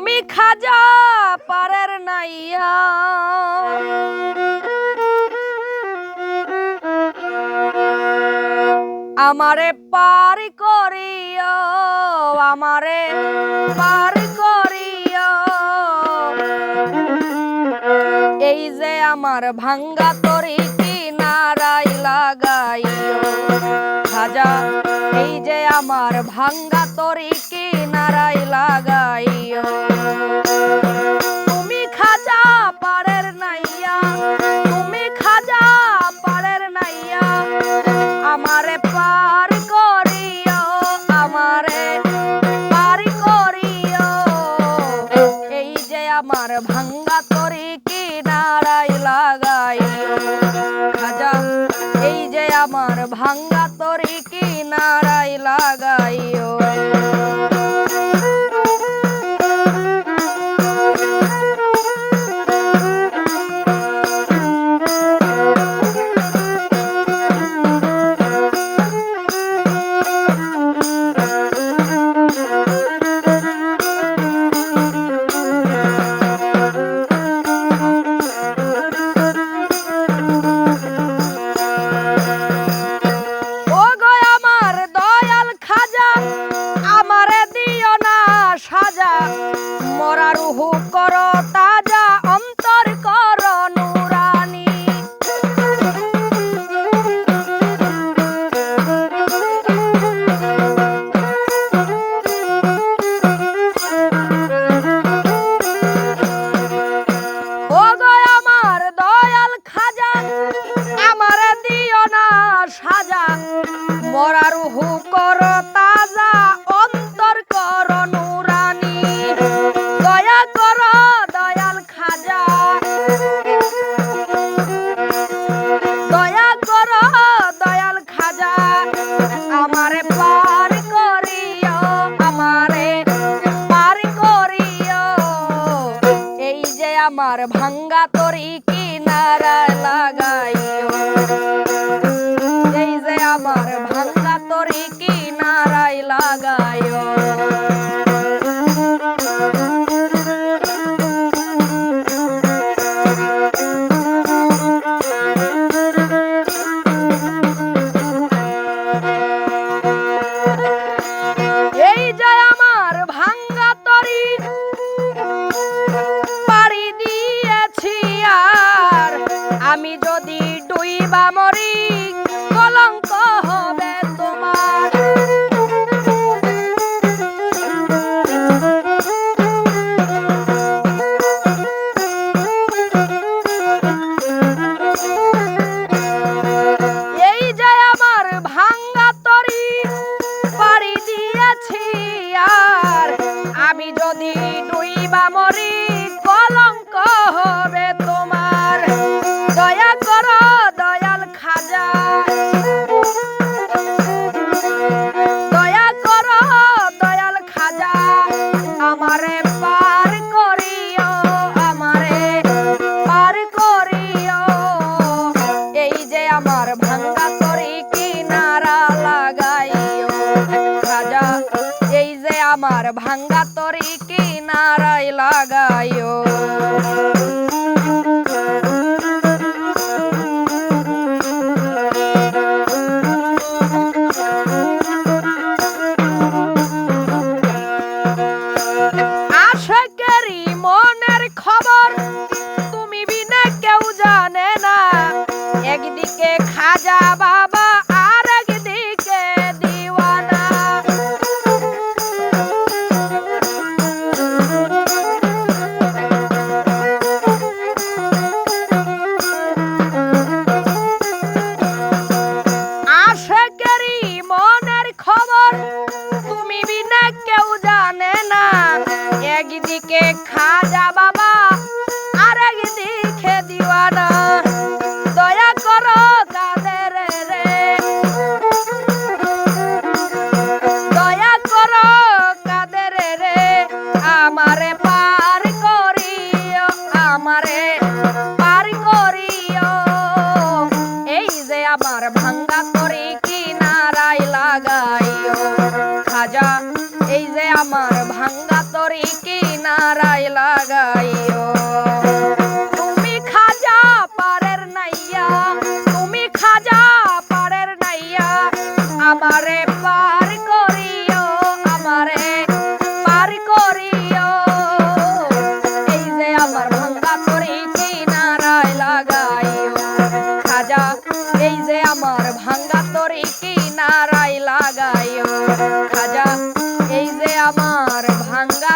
তুমি খাজা, পারের নাইয়া। আমারে পার করিও আমারে পার করিও এই যে আমার ভাঙ্গা তরি কিনারাই লাগাইও খাজা, এই যে আমার ভাঙ্গা তরি কিনারাই লাগাইও কিনারাই রাজা এই যে আমার ভাঙ্গা তরি কিনারাই লাগাইও। মরার হু কর, তাজা অন্তর কর নুরানি। দয়া কর, দয়াল খাজা। দয়া কর, দয়াল খাজা। আমারে পার করিও, আমারে পার করিও। এই যে আমার ভাঙ্গা তরি কিনারা লাগাইও। আমার ভাঙ্গা তরি কিনারাই লাগাইও আমার ভাঙ্গা তরি কিনারায় লাগাইও? একদিকে দিওয়ানা। দয়া করো দয়া করো কাদের রে। আমারে পার করিও, আমারে এই যে আমার ভাঙ্গা করি কিনারাই লাগাইও। খাজা, এই যে আমার ভাঙ্গা তরি কিনারায় লাগাইও। খাজা এই যে আমার ভাঙ্গা